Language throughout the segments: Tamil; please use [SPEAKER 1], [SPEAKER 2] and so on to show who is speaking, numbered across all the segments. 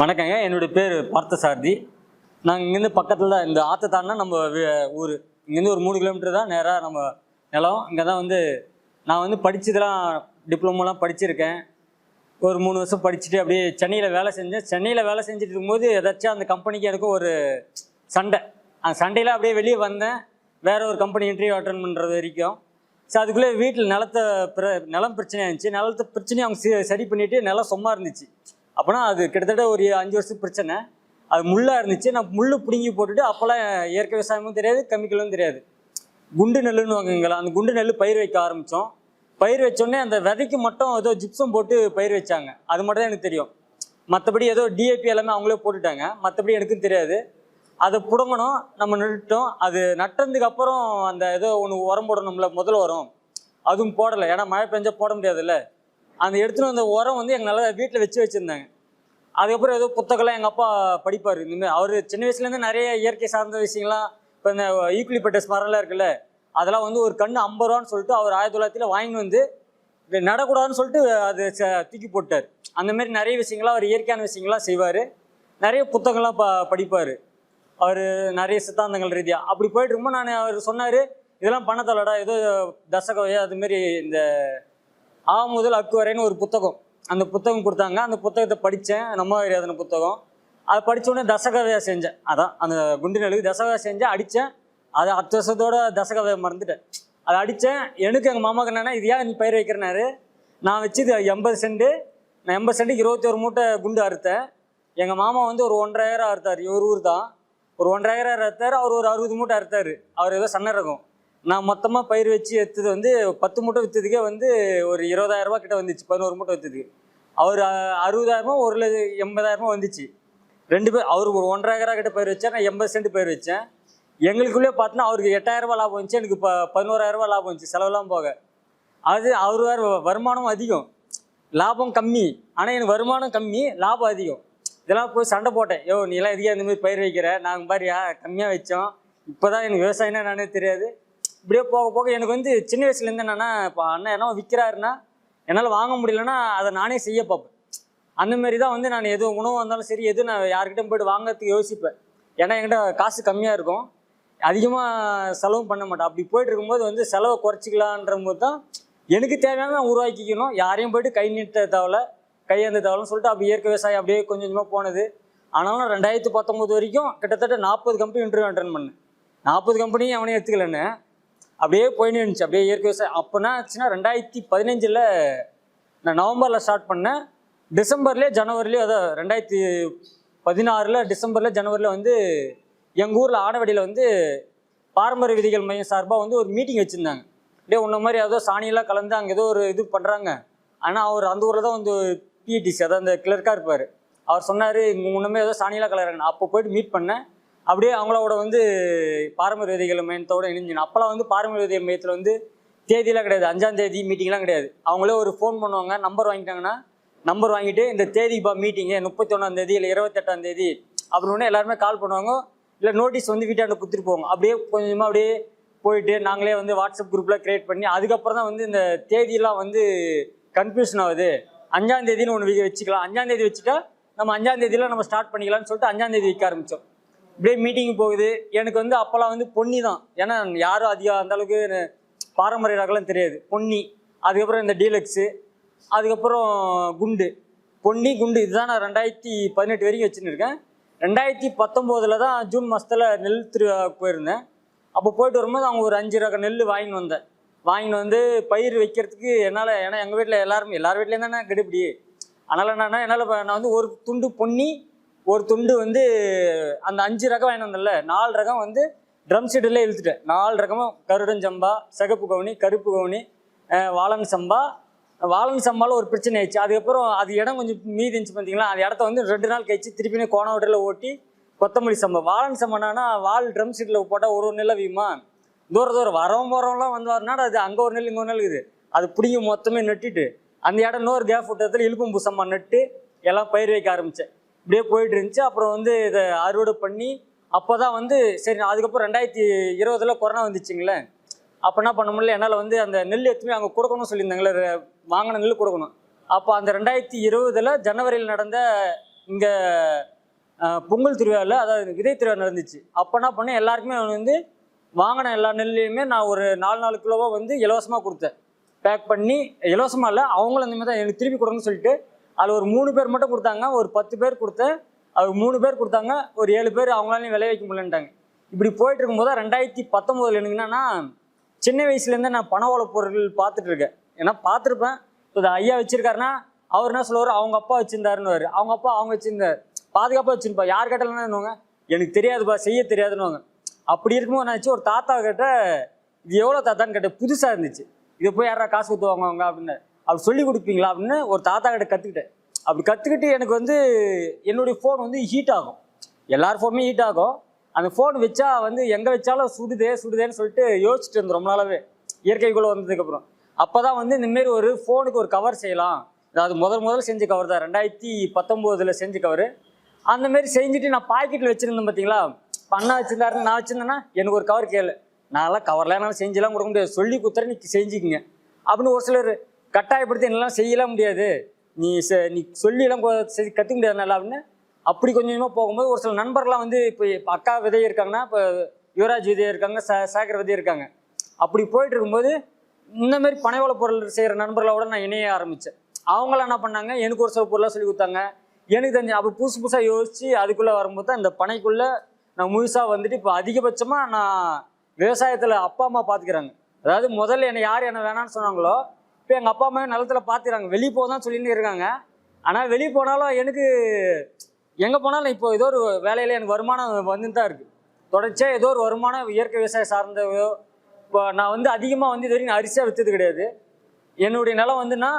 [SPEAKER 1] வணக்கங்க. என்னுடைய பேர் பார்த்தசாரதி. நாங்கள் இங்கேருந்து பக்கத்தில் தான் இந்த ஆற்றை தாண்டினா நம்ம ஊர். இங்கேருந்து ஒரு மூணு கிலோமீட்டர் தான் நேராக நம்ம நிலம். இங்கே தான் வந்து நான் வந்து படித்ததெல்லாம் டிப்ளமோலாம் படிச்சிருக்கேன். ஒரு மூணு வருஷம் படிச்சுட்டு அப்படியே சென்னையில் வேலை செஞ்சேன். சென்னையில் வேலை செஞ்சுட்டு இருக்கும்போது ஏதாச்சும் அந்த கம்பெனிக்கு எனக்கு ஒரு சண்டை. அந்த சண்டையில் அப்படியே வெளியே வந்தேன். வேறு ஒரு கம்பெனி இன்டர்வியூ அட்டன் பண்ணுறது வரைக்கும். ஸோ அதுக்குள்ளே வீட்டில் நிலத்தை பிர நிலம் பிரச்சனையாக இருந்துச்சு நிலத்தை பிரச்சனையும் அவங்க சரி பண்ணிவிட்டு நிலம் சும்மா இருந்துச்சு. அப்போனா அது கிட்டத்தட்ட ஒரு அஞ்சு வருஷத்துக்கு பிரச்சனை. அது முள்ளாக இருந்துச்சு. நான் முள் பிடுங்கி போட்டுட்டு அப்போல்லாம் இயற்கை விவசாயமும் தெரியாது கெமிக்கலும் தெரியாது. குண்டு நெல்லுன்னு வாங்குங்களா அந்த குண்டு நெல் பயிர் வைக்க ஆரம்பித்தோம் பயிர் வச்சோடனே அந்த விதைக்கு மட்டும் ஏதோ ஜிப்சம் போட்டு பயிர் வச்சாங்க. அது மட்டும் தான் எனக்கு தெரியும். மற்றபடி ஏதோ டிஏபி எல்லாமே அவங்களே போட்டுட்டாங்க. மற்றபடி எனக்கும் தெரியாது. அதை புடங்கணும் நம்ம நட்டுட்டோம் அது நட்டதுக்கு அப்புறம் அந்த ஏதோ ஒன்று உரம் போடணும்ல முதல் உரம். அதுவும் போடலை. ஏன்னா மழை பெஞ்சால் போட முடியாதுல்ல. அந்த எடுத்துன்னு வந்த உரம் வந்து எங்கள் நல்லா வீட்டில் வச்சு வச்சுருந்தாங்க. அதுக்கப்புறம் ஏதோ புத்தகம்லாம் எங்கள் அப்பா படிப்பார். இனிமேல் அவர் சின்ன வயசுலேருந்து நிறைய இயற்கை சார்ந்த விஷயங்கள்லாம் இப்போ இந்த ஈக்குலிபட்டஸ் மரம்லாம் இருக்குல்ல அதெல்லாம் வந்து ஒரு கண்ணு ஐம்பது ரூபான்னு சொல்லிட்டு அவர் ஆயிரத்தி தொள்ளாயிரத்தில் வாங்கி வந்து நடக்கூடாதுன்னு சொல்லிட்டு அது ச- தூக்கி போட்டார். அந்த மாதிரி நிறைய விஷயங்கள்லாம் அவர் இயற்கையான விஷயங்கள்லாம் செய்வார். நிறைய புத்தகங்கள்லாம் ப படிப்பார். அவர் நிறைய சித்தாந்தங்கள் ரீதியாக அப்படி போயிட்டு இருக்கும்போது நான் அவர் சொன்னார் இதெல்லாம் பண்ண தலடா ஏதோ தசகவையா அதுமாரி இந்த ஆ முதல் அக்கு வரைன்னு ஒரு புத்தகம் அந்த புத்தகம் கொடுத்தாங்க. அந்த புத்தகத்தை படித்தேன். நம்ம அறியாதன புத்தகம். அதை படித்தோடனே உடனே செஞ்சேன். அதான் அந்த குண்டு நெலுக்கு தசகதை செஞ்சேன். அடித்தேன். அது அத்து வருஷத்தோட தசகதையை மறந்துட்டேன். அதை அடித்தேன். எனக்கு எங்கள் மாமாக்கு என்னென்னா இது ஏன் நீ பயிர் வைக்கிறனாரு? நான் வச்சது எண்பது செண்டு. நான் எண்பது சென்ட்டுக்கு இருபத்தி ஒரு மூட்டை குண்டு அறுத்தேன். எங்கள் மாமா வந்து ஒரு ஒன்றரை அறுத்தார். இவர் ஊர் தான். ஒரு ஒன்றரை அறுத்தார். அவர் ஒரு அறுபது மூட்டை அறுத்தார். அவர் ஏதோ சன்ன ரகம் நான் மொத்தமாக பயிர் வச்சு எடுத்தது வந்து பத்து மூட்டை விற்றதுக்கே வந்து ஒரு இருபதாயிரம் ரூபாய் கிட்ட வந்துச்சு பதினோரு மூட்டை விற்றதுக்கு அவர் அ- அறுபதாயிரமோ ஒரு லட்ச எண்பதாயிரமோ வந்துச்சு. ரெண்டு பேர் அவர் ஒரு ஒன்றரை ஏக்கரா கிட்ட பயிர் வச்சேன் நான் எண்பது சென்ட் பயிர் வச்சேன். எங்களுக்குள்ளே பார்த்தோன்னா அவருக்கு எட்டாயிரம் லாபம் வந்துச்சு எனக்கு இப்போ பதினோராயிரம் லாபம் வந்துச்சு செலவெல்லாம் போக. அது அவர் வேறு வருமானம் அதிகம். லாபம் கம்மி ஆனால் எனக்கு வருமானம் கம்மி லாபம் அதிகம். இதெல்லாம் போய் சண்டை போட்டேன். யோ நீ எல்லாம் எதுக்கே இந்த மாதிரி பயிர் வைக்கிற? நாங்கள் பாரியா கம்மியாக வச்சோம். இப்போ தான் எனக்கு விவசாயம்னா என்னன்னே தெரியாது. இப்படியே போக போக எனக்கு வந்து சின்ன வயசுலேருந்து என்னன்னா இப்போ அண்ணன் என்ன விற்கிறாருன்னா என்னால் வாங்க முடியலன்னா அதை நானே செய்ய பார்ப்பேன். அந்த மாதிரி தான் வந்து நான் எது உணவு வந்தாலும் சரி எது நான் யார்கிட்டையும் போய்ட்டு வாங்குறதுக்கு யோசிப்பேன். ஏன்னா என்கிட்ட காசு கம்மியாக இருக்கும். அதிகமாக செலவும் பண்ண மாட்டேன். அப்படி போயிட்டு இருக்கும்போது வந்து செலவை குறைச்சிக்கலான்ற போது தான் எனக்கு தேவையான நான் உருவாக்கிக்கணும். யாரையும் போயிட்டு கை நீட்ட தேவையில்ல. கையேந்த தேவையில்லன்னு சொல்லிட்டு அப்படி இயற்கை விவசாயம் அப்படியே கொஞ்சம் கொஞ்சமாக போனது. ஆனாலும் ரெண்டாயிரத்தி பத்தொம்போது வரைக்கும் கிட்டத்தட்ட நாற்பது கம்பெனி இன்டர்வியூ அட்டன் பண்ணேன். நாற்பது கம்பெனியும் அவனே எடுத்துக்கலன்னு அப்படியே போயின்னு இருந்துச்சு. அப்படியே இயற்கை விவசாயம். அப்போனா ஆச்சுன்னா ரெண்டாயிரத்தி பதினஞ்சில் நான் நவம்பரில் ஸ்டார்ட் பண்ணேன். டிசம்பர்லேயே ஜனவரிலேயே அதான் ரெண்டாயிரத்தி பதினாறில் டிசம்பரில் ஜனவரியில் வந்து எங்கள் ஊரில் ஆடவடியில் வந்து பாரம்பரிய விதிகள் மையம் சார்பாக வந்து ஒரு மீட்டிங் வச்சுருந்தாங்க. அப்படியே உன்ன மாதிரி ஏதோ சாணியெல்லாம் கலந்து அங்கே ஏதோ ஒரு இது பண்ணுறாங்க ஆனால் அவர் அந்த ஊரில் தான் வந்து பிஇடிசி அதான் அந்த கிளர்க்காக இருப்பார். அவர் சொன்னார் முன்னமே ஏதோ சாணியெல்லாம் கலராங்க அப்போ போயிட்டு மீட் பண்ணேன். அப்படியே அவங்களோட வந்து பாரம்பரிய விதைகள் மையத்தோட இணைஞ்சினேன் அப்போல்லாம் வந்து பாரம்பரிய மையத்தில் வந்து தேதியெலாம் கிடையாது. அஞ்சாம் தேதி மீட்டிங்லாம் கிடையாது. அவங்களே ஒரு ஃபோன் பண்ணுவாங்க நம்பர் வாங்கிட்டாங்கன்னா நம்பர் வாங்கிட்டு இந்த தேதிப்பா மீட்டிங்கு முப்பத்தி தேதி இல்லை இருபத்தெட்டாம் தேதி அப்படின்னு எல்லாருமே கால் பண்ணுவாங்க. இல்லை நோட்டீஸ் வந்து வீட்டாண்ட கொடுத்துட்டு போவாங்க. அப்படியே கொஞ்சமாக அப்படியே போயிட்டு நாங்களே வந்து வாட்ஸ்அப் குரூப்பில் க்ரியேட் பண்ணி அதுக்கப்புறம் தான் வந்து இந்த தேதியெல்லாம் வந்து கன்ஃபியூஷன் ஆகுது. அஞ்சாந்தேதின்னு ஒன்று வச்சுக்கலாம். அஞ்சாம் தேதி வச்சுட்டா நம்ம அஞ்சாந்தேதியில நம்ம ஸ்டார்ட் பண்ணிக்கலாம்னு சொல்லிட்டு அஞ்சாம் தேதி வைக்க ஆரம்பித்தோம் இப்படியே மீட்டிங் போகுது. எனக்கு வந்து அப்போல்லாம் வந்து பொன்னி தான். ஏன்னா யாரும் அதிகம் அந்த அளவுக்கு பாரம்பரிய ரகம்லாம் தெரியாது. பொன்னி அதுக்கப்புறம் இந்த டீலக்ஸு அதுக்கப்புறம் குண்டு. பொன்னி குண்டு இதுதான் நான் ரெண்டாயிரத்தி பதினெட்டு வரைக்கும் வச்சுன்னு இருக்கேன் ரெண்டாயிரத்தி பத்தொம்போதில் தான் ஜூன் மாதத்தில் நெல் திருவிழாவுக்கு போயிருந்தேன். அப்போ போயிட்டு வரும்போது அவங்க ஒரு அஞ்சு ரக நெல் வாங்கின்னு வந்தேன். வாங்கின்னு வந்து பயிர் வைக்கிறதுக்கு என்னால் ஏன்னா எங்கள் வீட்டில் எல்லாருமே எல்லார் வீட்லேயும் தானே கெடுபிடி. அதனால் என்னன்னா என்னால் நான் வந்து ஒரு துண்டு பொன்னி ஒரு துண்டு வந்து அந்த அஞ்சு ரகம் வாங்கிட்டு வந்தேன்ல நாலு ரகம் வந்து ட்ரம் செட்டில் இழுத்துட்டேன். நாலு ரகமும் கருடன் சம்பா சிகப்பு கவுனி கருப்பு கவுனி வாழன் சம்பா. வாழன் சம்பாவில் ஒரு பிரச்சனை ஆயிடுச்சு. அதுக்கப்புறம் அது இடம் கொஞ்சம் மீதி இருந்துச்சு பார்த்தீங்களா அந்த இடத்த வந்து ரெண்டு நாள் கழிச்சு திருப்பினே கோணவட்டில் ஓட்டி கொத்தமல்லி சம்பா. வாழன் சம்பானா வால் ட்ரம் செட்டில் போட்டால் ஒரு ஒரு நெல்லை வீமா தூர தூரம் வரவும் போகிறவங்களாம் வந்து வரனால அது அங்கே ஒரு நெல் இங்கே ஒரு நெல் இருக்குது. அது பிடிங்க மொத்தமே நட்டுட்டு அந்த இடம் இன்னொரு கேப் விட்டத்தில் இழுப்பும் சம்பா நட்டு எல்லாம் பயிர் வைக்க ஆரம்பித்தேன் இப்படியே போயிட்டு இருந்துச்சு அப்புறம் வந்து இதை அறுவடை பண்ணி அப்போ தான் வந்து சரி நான் அதுக்கப்புறம் ரெண்டாயிரத்தி இருபதில் கொரோனா வந்துச்சுங்களே. அப்போ என்ன பண்ண முடியல? என்னால் வந்து அந்த நெல் எத்துமே அங்கே கொடுக்கணும்னு சொல்லியிருந்தாங்களே வாங்கின நெல் கொடுக்கணும். அப்போ அந்த ரெண்டாயிரத்தி இருபதில் ஜனவரியில் நடந்த இங்கே பொங்கல் திருவிழாவில் அதாவது விதை திருவிழா நடந்துச்சு. அப்போ என்ன பண்ணேன்? எல்லாருக்குமே வந்து வாங்கின எல்லா நெல்லையுமே நான் ஒரு நாலு நாலு கிலோவாக வந்து இலவசமாக கொடுத்தேன். பேக் பண்ணி இலவசமாக இல்லை அவங்களும் அந்த மாதிரி தான் எனக்கு திருப்பி கொடுங்கன்னு சொல்லிட்டு அதில் ஒரு மூணு பேர் மட்டும் கொடுத்தாங்க ஒரு பத்து பேர் கொடுத்தேன் அது மூணு பேர் கொடுத்தாங்க ஒரு ஏழு பேர் அவங்களாலையும் விளைய வைக்க முடியலன்ட்டாங்க. இப்படி போயிட்டு இருக்கும்போது ரெண்டாயிரத்தி பத்தொம்போதில் எனக்கு என்னன்னா சின்ன வயசுலேருந்தே நான் பண ஓலை பொருட்கள் பார்த்துட்டு இருக்கேன். ஏன்னா பார்த்துருப்பேன். இப்போ இது ஐயா வச்சிருக்காருன்னா அவர் என்ன சொல்லுவார்? அவங்க அப்பா வச்சிருந்தாருன்னு அவங்க அப்பா அவங்க வச்சிருந்தார். பாதுகாப்பாக வச்சுருப்பா. யார் கேட்டாலும் எனக்கு தெரியாதுப்பா செய்ய தெரியாதுன்னு அப்படி இருக்கும்போது நான் ஒரு தாத்தா கிட்ட இது எவ்வளோ தாத்தான்னு கேட்டேன். புதுசாக இருந்துச்சு. இதை போய் யாரா காசு ஊற்றுவாங்க அவங்க அப்படின்னு. அப்படி சொல்லி கொடுப்பீங்களா அப்படின்னு ஒரு தாத்தா கிட்ட கற்றுக்கிட்டேன் அப்படி கற்றுக்கிட்டு எனக்கு வந்து என்னுடைய ஃபோன் வந்து ஹீட் ஆகும். எல்லார் ஃபோனுமே ஹீட் ஆகும். அந்த ஃபோன் வச்சா வந்து எங்கே வச்சாலும் சுடுதே சுடுதேன்னு சொல்லிட்டு யோசிச்சுட்டு இருந்தோம் ரொம்ப நாளாவே. இயற்கைக்குள்ளே வந்ததுக்கப்புறம். அப்போ தான் வந்து இந்தமாரி ஒரு ஃபோனுக்கு ஒரு கவர் செய்யலாம். அதாவது முதல் முதல்ல செஞ்ச கவர் தான். ரெண்டாயிரத்தி பத்தொம்போதில் செஞ்ச கவர் அந்தமாரி செஞ்சுட்டு நான் பாக்கெட்டில் வச்சுருந்தேன் பார்த்தீங்களா பண்ணா வச்சுருந்தாருன்னு நான் வச்சுருந்தேன்னா எனக்கு ஒரு கவர் கேளு. நான்லாம் கவர்லாம் என்னால் செஞ்செல்லாம் கொடுக்க முடியாது. சொல்லி கொடுத்துறேன் நீ செஞ்சுக்கிங்க. அப்படின்னு ஒரு சிலர் கட்டாயப்படுத்தி என்னெல்லாம் செய்யலாம் முடியாது. நீ செ நீ சொல்லிலாம் கற்றுக்க முடியாது நல்லா அப்படின்னு. அப்படி கொஞ்சம் கொஞ்சமாக போகும்போது ஒரு சில நண்பர்லாம் வந்து இப்போ இப்போ அக்கா விதை இருக்காங்கன்னா இப்போ யுவராஜ் விதை இருக்காங்க ச சேகர் விதை இருக்காங்க. அப்படி போயிட்டு இருக்கும்போது இந்த மாதிரி பனைவள பொருள் செய்கிற நண்பர்களோட நான் இணைய ஆரம்பித்தேன் அவங்களாம் என்ன பண்ணாங்க எனக்கு ஒரு சில பொருளாக சொல்லி கொடுத்தாங்க. எனக்கு தெரிஞ்ச அப்போ புதுசு புதுசாக யோசித்து அதுக்குள்ளே வரும்போது தான் இந்த பனைக்குள்ளே நான் முழுசாக வந்துட்டு இப்போ அதிகபட்சமாக நான் விவசாயத்தில் அப்பா அம்மா பார்த்துக்கிறாங்க அதாவது முதல்ல என்னை யார் என்ன வேணாம்னு சொன்னாங்களோ இப்போ எங்கள் அப்பா அம்மாவே நிலத்தில் பார்த்துக்கிறாங்க வெளியே போதான் சொல்லிட்டு இருக்காங்க. ஆனால் வெளியே போனாலும் எனக்கு எங்கே போனாலும் இப்போ ஏதோ ஒரு வேலையில் எனக்கு வருமானம் வந்துன்னு தான் இருக்குது தொடர்ச்சியாக ஏதோ ஒரு வருமானம் இயற்கை விவசாயம் சார்ந்ததோ இப்போ நான் வந்து அதிகமாக வந்து இது வரைக்கும் அரிசியாக விற்றது கிடையாது. என்னுடைய நிலம் வந்துன்னா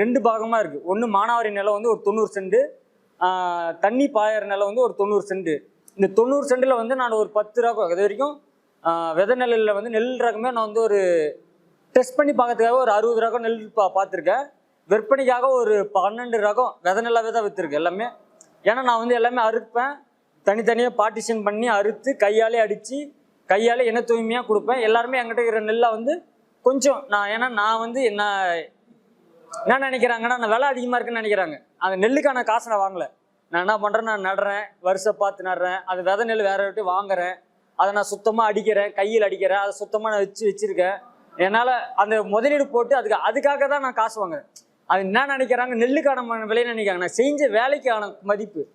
[SPEAKER 1] ரெண்டு பாகமாக இருக்குது ஒன்று மானாவாரி நிலம் வந்து ஒரு தொண்ணூறு செண்டு தண்ணி பாயற நிலம் வந்து ஒரு தொண்ணூறு செண்டு. இந்த தொண்ணூறு சென்டில் வந்து நான் ஒரு பத்து ரகம் இது வரைக்கும் வித நெல்லில் வந்து நெல் ரகமே நான் வந்து ஒரு டெஸ்ட் பண்ணி பார்க்கறதுக்காக ஒரு அறுபது ரகம் நெல் பா பார்த்துருக்கேன். விற்பனைக்காக ஒரு பன்னெண்டு ரகம் வித நெல்லாவே தான் விற்றுருக்கேன் எல்லாமே. ஏன்னா நான் வந்து எல்லாமே அறுப்பேன். தனித்தனியாக பார்ட்டிஷன் பண்ணி அறுத்து கையாலே அடித்து கையாலே என்ன தூய்மையாக கொடுப்பேன். எல்லாருமே என்கிட்ட இருக்கிற நெல்லை வந்து கொஞ்சம் நான் ஏன்னா நான் வந்து என்ன என்ன நினைக்கிறாங்கன்னா நான் விலை அதிகமாக இருக்குன்னு நினைக்கிறாங்க. அந்த நெல்லுக்கான காசை நான் வாங்கலை. நான் என்ன பண்ணுறேன் நான் நடுறேன் வருஷம் பார்த்து நடுறேன். அது விதை நெல் வேற விட்டு வாங்குறேன். அதை நான் சுத்தமாக அடிக்கிறேன் கையில் அடிக்கிறேன். அதை சுத்தமாக நான் வச்சு வச்சுருக்கேன். என்னால் அந்த முதலீடு போட்டு அதுக்கு அதுக்காக தான் நான் காசு வாங்குறேன். அது என்ன நினைக்கிறாங்க? நெல்லுக்கான ம- விலை நினைக்கிறாங்க? நான் செஞ்ச வேலைக்கான மதிப்பு.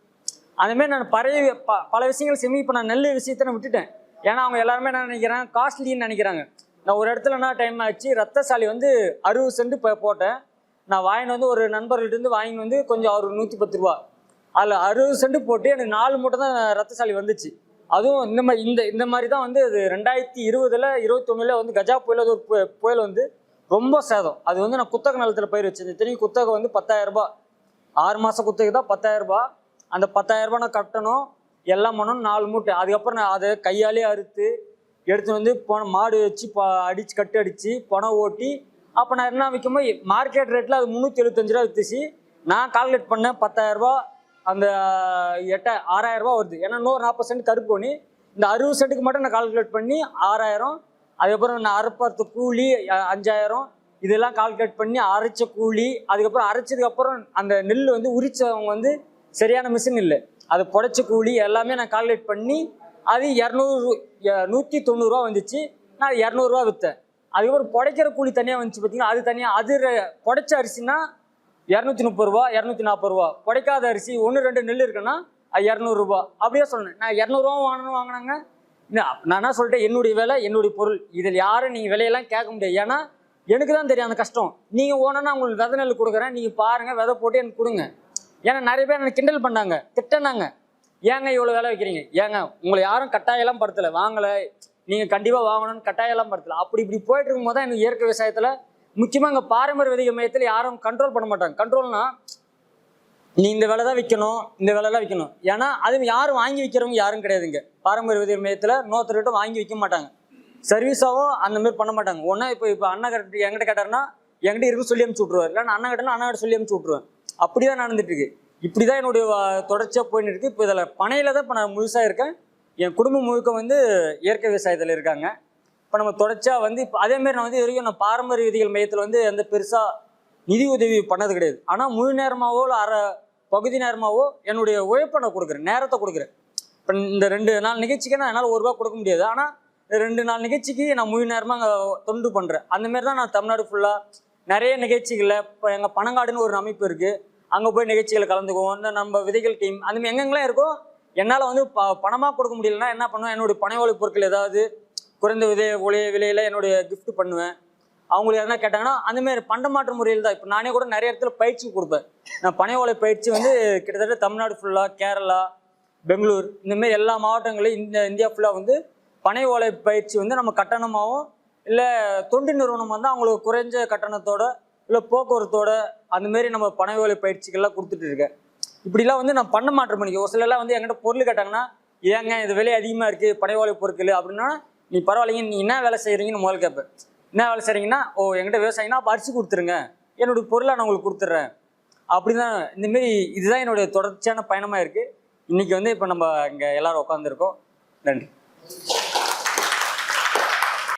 [SPEAKER 1] அதுமாரி நான் பழைய ப பல விஷயங்கள் செமி இப்போ நான் நெல் விஷயத்தை நான் விட்டுட்டேன். ஏன்னா அவங்க எல்லாருமே என்ன நினைக்கிறாங்க? காஸ்ட்லின்னு நினைக்கிறாங்க. நான் ஒரு இடத்துல என்ன டைம் ஆச்சு? ரத்தசாலி வந்து அறுபது சென்ட் இப்போ போட்டேன். நான் வாங்கிட்டு வந்து ஒரு நண்பர்கள்ட்ட இருந்து வாங்கிட்டு வந்து கொஞ்சம் ஒரு நூற்றி பத்து ரூபா. அதில் அறுபது சென்ட் போட்டு எனக்கு நாலு மூட்டை தான் ரத்தசாலி வந்துச்சு. அதுவும் இந்த மாதிரி இந்த இந்த மாதிரி தான் வந்து அது ரெண்டாயிரத்தி இருபதுல இருபத்தொன்னுல வந்து கஜா புயல் அது ஒரு பு- புயல் வந்து ரொம்ப சேதம். அது வந்து நான் குத்தக நிலத்தில் பயிர் வச்சிருந்தேன். தெரியும் குத்தகை வந்து பத்தாயிரம் ரூபாய் ஆறு மாதம் குத்தகை தான் பத்தாயிரம் ரூபாய் அந்த பத்தாயிரம் ரூபாய் நான் கட்டணும் எல்லாம் பண்ணணும் நாலு மூட்டை. அதுக்கப்புறம் நான் அதை கையாலே அறுத்து எடுத்து வந்து போன மாடு வச்சு ப அடித்து கட்டு அடித்து பணம் ஓட்டி அப்போ நான் என்ன விற்கும்போது மார்க்கெட் ரேட்டில் அது முந்நூற்றி எழுபத்தஞ்சு ரூபா விற்றுச்சு நான் கால்குலேட் பண்ணேன் பத்தாயிரம் ரூபாய் அந்த எட்ட ஆறாயிரம் ரூபாய் வருது. ஏன்னா இன்னொரு நாற்பது சென்ட் கருப்பு பண்ணி இந்த அறுபது சென்ட்டுக்கு மட்டும் நான் கால்குலேட் பண்ணி ஆறாயிரம் அதுக்கப்புறம் நான் அரைப்பறது கூலி அஞ்சாயிரம் இதெல்லாம் கால்குலேட் பண்ணி அரைச்ச கூலி அதுக்கப்புறம் அரைச்சதுக்கப்புறம் அந்த நெல் வந்து உரிச்சவங்க வந்து சரியான மிஷின் இல்லை. அது புடைச்ச கூலி எல்லாமே நான் கால்குலேட் பண்ணி அது இரநூறு நூற்றி தொண்ணூறுரூவா வந்துச்சு. நான் இரநூறுவா விற்றேன் அதுக்கப்புறம் புடைக்கிற கூலி தனியாக வந்துச்சு பார்த்தீங்கன்னா அது தனியாக அது புடைச்ச அரிசினா இரநூத்தி முப்பது ரூபா இரநூத்தி நாற்பது ரூபா. குடைக்காத அரிசி ஒன்று ரெண்டு நெல் இருக்குன்னா அது இரநூறுபா அப்படியே சொன்னேன் நான் இரநூறுவா வாங்கணும் வாங்கினாங்க. நான் என்ன சொல்லிட்டேன்? என்னுடைய விலை என்னுடைய பொருள். இதில் யாரும் நீங்கள் விலையெல்லாம் கேட்க முடியாது. ஏன்னா எனக்கு தான் தெரியும் அந்த கஷ்டம். நீங்கள் ஓனனா உங்களுக்கு விதை நெல் கொடுக்குறேன். நீங்கள் பாருங்கள் விதை போட்டு எனக்கு கொடுங்க. ஏன்னா நிறைய பேர் எனக்கு கிண்டல் பண்ணாங்க. திட்டினாங்க. ஏங்க இவ்வளோ விலை வைக்கிறீங்க? ஏங்க உங்களை யாரும் கட்டாயெல்லாம் படுத்தலை. வாங்கலை. நீங்கள் கண்டிப்பாக வாங்கணும்னு கட்டாயெல்லாம் படுத்தலை. அப்படி இப்படி போயிட்டு இருக்கும்போது தான் எனக்கு இயற்கை விவசாயத்தில் முக்கியமாக இங்கே பாரம்பரிய விதைகள் மையத்தில் யாரும் கண்ட்ரோல் பண்ண மாட்டாங்க. கண்ட்ரோல்னா நீ இந்த விலை தான் விற்கணும் இந்த விலை தான் விற்கணும் ஏன்னா அது யாரும் வாங்கி விற்கிறவங்க யாரும் கிடையாதுங்க. பாரம்பரிய விதை மையத்தில் இன்னொருத்தர்கிட்ட வாங்கி விற்க மாட்டாங்க. சர்வீஸாகவும் அந்த மாதிரி பண்ண மாட்டாங்க. ஒன்றா இப்போ இப்போ அண்ணா கிட்ட என்கிட்ட கேட்டார்னா என்கிட்ட இருக்கு சொல்லி அனுப்பிச்சு விட்ருவார் இல்லைன்னா அண்ணா கிட்டனா அண்ணா கிட்ட சொல்லி அனுப்பிச்சு விட்ருவேன் அப்படி தான் நடந்துட்டுருக்கு இப்படி தான் என்னுடைய தொடர்ச்சியாக போயின்னு இருக்குது இப்போ இதில் பனையில் தான் இப்போ நான் முழுசாக இருக்கேன். என் குடும்பம் முழுக்க வந்து இயற்கை விவசாயத்தில் இருக்காங்க. இப்போ நம்ம தொடர்ச்சியாக வந்து இப்போ அதேமாரி நான் வந்து இது வரைக்கும் நான் பாரம்பரிய விதிகள் மையத்தில் வந்து எந்த பெருசாக நிதி உதவி பண்ணது கிடையாது. ஆனால் முழு நேரமாகவோ இல்லை அரை பகுதி நேரமாகவோ என்னுடைய உழைப்பை நான் கொடுக்குறேன் நேரத்தை கொடுக்குறேன். இப்போ இந்த ரெண்டு நாள் நிகழ்ச்சிக்கு நான் என்னால் ஒரு ரூபா கொடுக்க முடியாது. ஆனால் ரெண்டு நாள் நிகழ்ச்சிக்கு நான் முழு நேரமாக அங்கே தொண்டு பண்ணுறேன் அந்த மாதிரி தான் நான் தமிழ்நாடு ஃபுல்லாக நிறைய நிகழ்ச்சிகளில் இப்போ எங்கள் பனங்காடுன்னு ஒரு அமைப்பு இருக்குது அங்கே போய் நிகழ்ச்சிகளை கலந்துக்குவோம். இந்த நம்ம விதைகள் டீம் அந்த மாதிரி எங்கெங்கெல்லாம் இருக்கோ என்னால் வந்து ப பணமாக கொடுக்க முடியலன்னா என்ன பண்ணுவேன்? என்னுடைய பனை பொருட்கள் ஏதாவது குறைந்த விதை ஒளிய விலையில் என்னுடைய கிஃப்ட் பண்ணுவேன். அவங்களுக்கு எதனா கேட்டாங்கன்னா அந்த மாதிரி பண்டமாற்று முறையில் தான். இப்போ நானே கூட நிறைய இடத்துல பயிற்சி கொடுப்பேன். நான் பனை ஓலை பயிற்சி வந்து கிட்டத்தட்ட தமிழ்நாடு ஃபுல்லாக கேரளா பெங்களூர் இந்தமாரி எல்லா மாவட்டங்களையும் இந்த இந்தியா ஃபுல்லாக வந்து பனை ஓலை பயிற்சி வந்து நம்ம கட்டணமாகவும் இல்லை தொண்டு நிறுவனம் வந்து அவங்களுக்கு குறைஞ்ச கட்டணத்தோட இல்லை போக்குவரத்தோட அந்தமாரி நம்ம பனை ஓலை பயிற்சிகள்லாம் கொடுத்துட்டு இருக்கேன். இப்படிலாம் வந்து நான் பண்ண மாற்றம் பண்ணிக்க ஒரு சிலர்லாம் வந்து என்கிட்ட பொருள் கேட்டாங்கன்னா ஏங்க இது விலை அதிகமாக இருக்குது பனை ஓலை பொருட்கள் அப்படின்னா நீ பரவாயில்லைங்க நீ என்ன வேலை செய்கிறீங்கன்னு முதல் கேட்பேன் என்ன வேலை செய்கிறீங்கன்னா ஓ என்கிட்ட விவசாயினா அப்போ அரிசி கொடுத்துருங்க. என்னோடய பொருளை நான் உங்களுக்கு கொடுத்துட்றேன். அப்படி தான் இந்தமாரி இதுதான் என்னுடைய தொடர்ச்சியான பயணமாக இருக்குது இன்றைக்கி வந்து இப்போ நம்ம இங்கே எல்லோரும் உட்காந்துருக்கோம் நன்றி.